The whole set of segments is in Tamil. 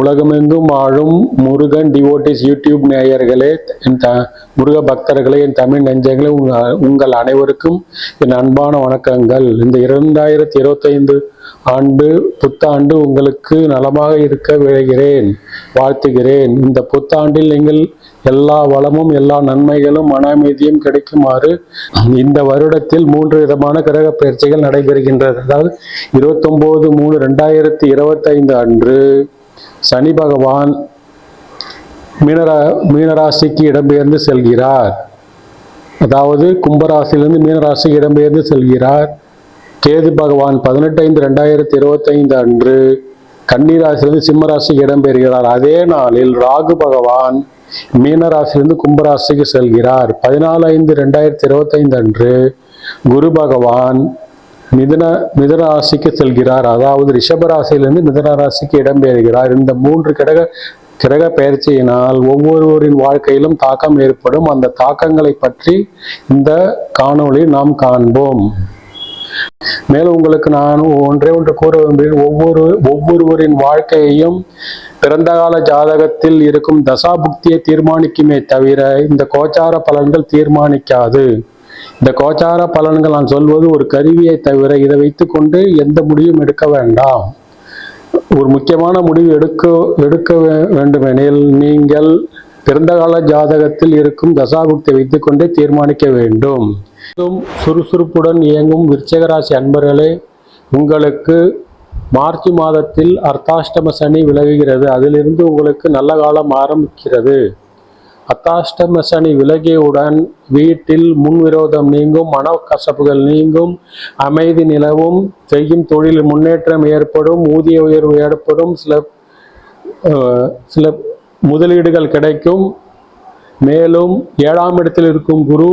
உலகமெங்கும் ஆழும் முருகன் டிவோட்டிஸ் யூடியூப் நேயர்களே என் த முருக பக்தர்களே என் தமிழ் நெஞ்சங்களே உங்கள் உங்கள் அனைவருக்கும் என் அன்பான வணக்கங்கள். இந்த இரண்டாயிரத்தி இருபத்தைந்து ஆண்டு புத்தாண்டு உங்களுக்கு நலமாக இருக்க விழைகிறேன் வாழ்த்துகிறேன். இந்த புத்தாண்டில் நீங்கள் எல்லா வளமும் எல்லா நன்மைகளும் மன அமைதியும் கிடைக்குமாறு இந்த வருடத்தில் மூன்று விதமான கிரக பயிற்சிகள் நடைபெறுகின்றது அதாவது இருபத்தொம்போது மூணு ரெண்டாயிரத்தி இருபத்தைந்து அன்று சனி பகவான் மீனரா மீனராசிக்கு இடம்பெயர்ந்து செல்கிறார். அதாவது கும்பராசிலிருந்து மீனராசிக்கு இடம்பெயர்ந்து செல்கிறார். கேது பகவான் பதினெட்டு ஐந்து ரெண்டாயிரத்தி இருபத்தைந்து அன்று கன்னிராசிலிருந்து சிம்மராசிக்கு இடம்பெறுகிறார் அதே நாளில் ராகு பகவான் மீனராசிலிருந்து கும்பராசிக்கு செல்கிறார். பதினாலு ஐந்து ரெண்டாயிரத்தி இருபத்தைந்து அன்று குரு பகவான் மிதுன மிதராசிக்கு செல்கிறார். அதாவது ரிஷபராசியிலிருந்து மிதனராசிக்கு இடம்பெறுகிறார் இந்த மூன்று கிரக கிரக பயிற்சியினால் ஒவ்வொருவரின் வாழ்க்கையிலும் தாக்கம் ஏற்படும். அந்த தாக்கங்களை பற்றி இந்த காணொளி நாம் காண்போம். மேலும் உங்களுக்கு நான் ஒன்றே ஒன்று கூற விரும்புகிறேன். ஒவ்வொரு ஒவ்வொருவரின் வாழ்க்கையையும் பிறந்த கால ஜாதகத்தில் இருக்கும் தசாபுக்தியை தீர்மானிக்குமே தவிர இந்த கோச்சார பலன்கள் தீர்மானிக்காது. இந்த கோச்சார பலன்கள் நான் சொல்வது ஒரு கருவியை தவிர இதை வைத்துக்கொண்டு எந்த முடிவும் எடுக்க வேண்டாம். ஒரு முக்கியமான முடிவு எடுக்க எடுக்க வேண்டுமெனில் நீங்கள் பிறந்த கால ஜாதகத்தில் இருக்கும் தசாபுக்தியை வைத்துக்கொண்டே தீர்மானிக்க வேண்டும். சுறுசுறுப்புடன் இயங்கும் விருச்சகராசி அன்பர்களே உங்களுக்கு மார்ச் மாதத்தில் அர்த்தாஷ்டம சனி விலகுகிறது. அதிலிருந்து உங்களுக்கு நல்ல காலம் ஆரம்பிக்கிறது. அத்தாஷ்டம சனி விலகியவுடன் வீட்டில் முன்விரோதம் நீங்கும் மனக்கசப்புகள் நீங்கும் அமைதி நிலவும் செய்யும் தொழில் முன்னேற்றம் ஏற்படும் ஊதிய உயர்வு ஏற்படும் சில சில முதலீடுகள் கிடைக்கும். மேலும் ஏழாம் இடத்தில் இருக்கும் குரு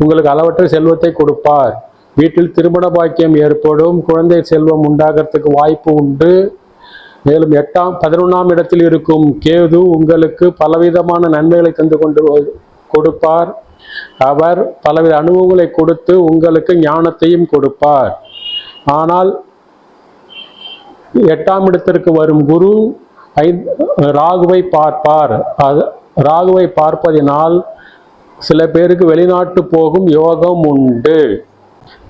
உங்களுக்கு அளவற்ற செல்வத்தை கொடுப்பார். வீட்டில் திருமண பாக்கியம் ஏற்படும் குழந்தை செல்வம் உண்டாகிறதுக்கு வாய்ப்பு உண்டு. மேலும் எட்டாம் பதினொன்றாம் இடத்தில் இருக்கும் கேது உங்களுக்கு பலவிதமான நன்மைகளை தந்து கொண்டு வ- கொடுப்பார். அவர் பலவித அனுபவங்களை கொடுத்து உங்களுக்கு ஞானத்தையும் கொடுப்பார். ஆனால் எட்டாம் இடத்திற்கு வரும் குரு ஐந்து ராகுவை பார்ப்பார். அது ராகுவை பார்ப்பதினால் சில பேருக்கு வெளிநாட்டு போகும் யோகம் உண்டு.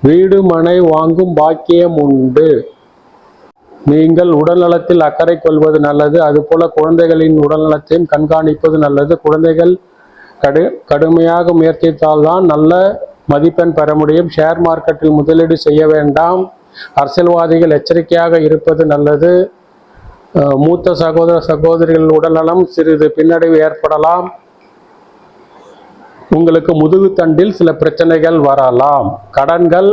வீடு மனை வாங்கும் பாக்கியம் உண்டு. நீங்கள் உடல்நலத்தில் அக்கறை கொள்வது நல்லது. அதுபோல குழந்தைகளின் உடல்நலத்தையும் கண்காணிப்பது நல்லது. குழந்தைகள் கடு கடுமையாக முயற்சித்தால்தான் நல்ல மதிப்பெண் பெற முடியும். ஷேர் மார்க்கெட்டில் முதலீடு செய்ய வேண்டாம். அரசியல்வாதிகள் எச்சரிக்கையாக இருப்பது நல்லது. மூத்த சகோதர சகோதரிகள் உடல்நலம் சிறிது பின்னடைவு ஏற்படலாம். உங்களுக்கு முதுகுத்தண்டில் சில பிரச்சனைகள் வரலாம். கடன்கள்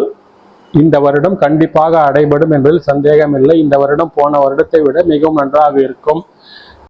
இந்த வருடம் கண்டிப்பாக அடைபடும் என்பதில் சந்தேகமில்லை. இந்த வருடம் போன வருடத்தை விட மிகவும் நன்றாக இருக்கும்.